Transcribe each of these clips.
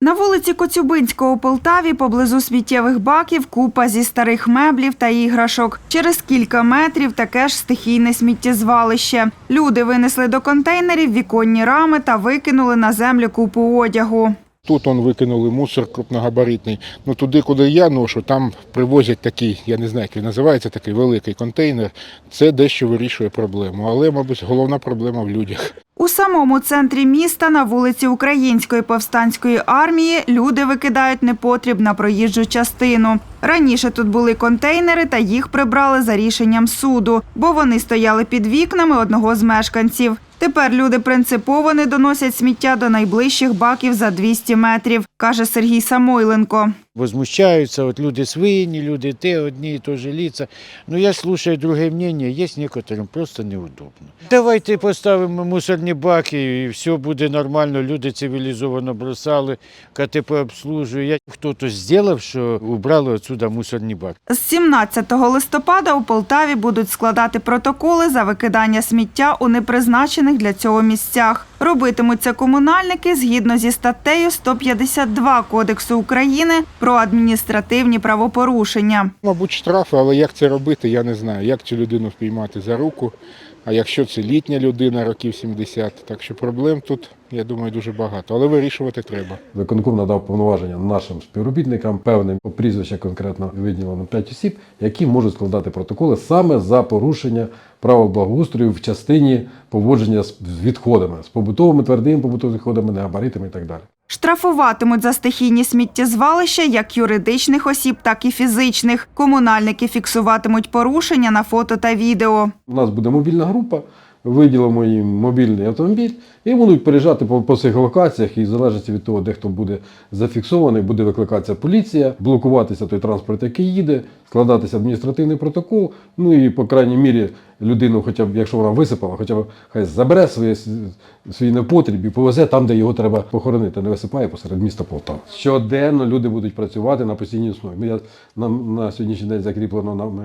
На вулиці Коцюбинського у Полтаві поблизу сміттєвих баків купа зі старих меблів та іграшок. Через кілька метрів таке ж стихійне сміттєзвалище. Люди винесли до контейнерів віконні рами та викинули на землю купу одягу. Тут он викинули мусор крупногабаритний. Ну туди, куди я ношу, там привозять такий, я не знаю, як він називається, такий великий контейнер. Це дещо вирішує проблему. Але, мабуть, головна проблема в людях. У самому центрі міста на вулиці Української повстанської армії люди викидають непотріб на проїжджу частину. Раніше тут були контейнери та їх прибрали за рішенням суду, бо вони стояли під вікнами одного з мешканців. Тепер люди принципово не доносять сміття до найближчих баків за 200 метрів, каже Сергій Самойленко. Возмущаются, вот люди свиньи, люди те, одни и то лица. Но я слушаю другое мнение, есть некоторым просто неудобно. Давайте поставимо мусорні баки і все буде нормально, люди цивілізовано бросали, КТП обслужує. Хто-то зробив, що убрали отсюда мусорні баки. З 17 листопада у Полтаві будуть складати протоколи за викидання сміття у непризначених для цього місцях. Робитимуть це комунальники згідно зі статтею 152 Кодексу України про адміністративні правопорушення. Мабуть, штрафи, але як це робити, я не знаю. Як цю людину впіймати за руку. А якщо це літня людина, років 70, так що проблем тут, я думаю, дуже багато. Але вирішувати треба. Виконком надав повноваження нашим співробітникам, певним прізвища конкретно виділено 5 осіб, які можуть складати протоколи саме за порушення правил благоустрою в частині поводження з відходами, з побутовими твердими побутовими відходами, негабаритами і так далі. Штрафуватимуть за стихійні сміттєзвалища як юридичних осіб, так і фізичних. Комунальники фіксуватимуть порушення на фото та відео. У нас буде мобільна група, виділимо їм мобільний автомобіль і будуть переїжджати по, по цих локаціях. І в залежності від того, де хто буде зафіксований, буде викликатися поліція, блокуватися той транспорт, який їде, складатися адміністративний протокол. Ну і по крайній мірі людину, хоча б якщо вона висипала, хоча б хай забере своє, свій непотріб і повезе там, де його треба похоронити, не висипає посеред міста Полтава. Щоденно люди будуть працювати на постійній основі. Я, на, на сьогоднішній день закріплено нами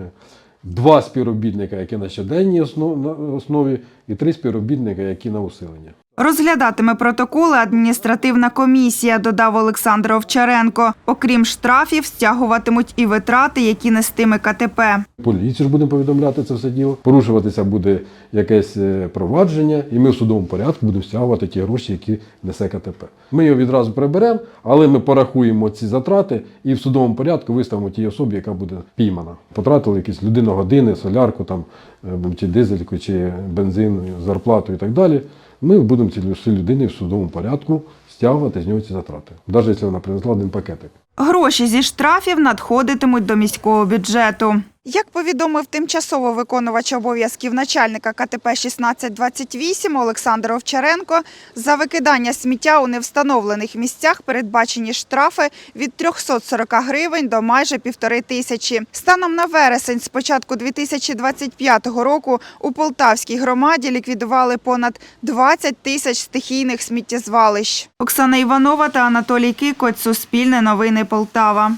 два співробітника, які на щоденній основі, і три співробітника, які на усилення. Розглядатиме протоколи адміністративна комісія, додав Олександр Овчаренко. Окрім штрафів, стягуватимуть і витрати, які нестиме КТП. Поліцію ж будемо повідомляти це все діло. Порушуватися буде якесь е, провадження, і ми в судовому порядку будемо стягувати ті гроші, які несе КТП. Ми його відразу приберемо, але ми порахуємо ці затрати і в судовому порядку виставимо тій особі, яка буде піймана. Потратили якісь людину-години, солярку, там, е, чи дизельку, чи бензин, зарплату і так далі. Ми будемо ці цій людини в судовому порядку стягувати з нього ці затрати, навіть якщо вона принесла один пакетик. Гроші зі штрафів надходитимуть до міського бюджету. Як повідомив тимчасово виконувач обов'язків начальника КТП 1628 Олександр Овчаренко, за викидання сміття у невстановлених місцях передбачені штрафи від 340 гривень до майже півтори тисячі. Станом на вересень з початку 2025 року у Полтавській громаді ліквідували понад 20 тисяч стихійних сміттєзвалищ. Оксана Іванова та Анатолій Кикоць. Суспільне новини Полтава.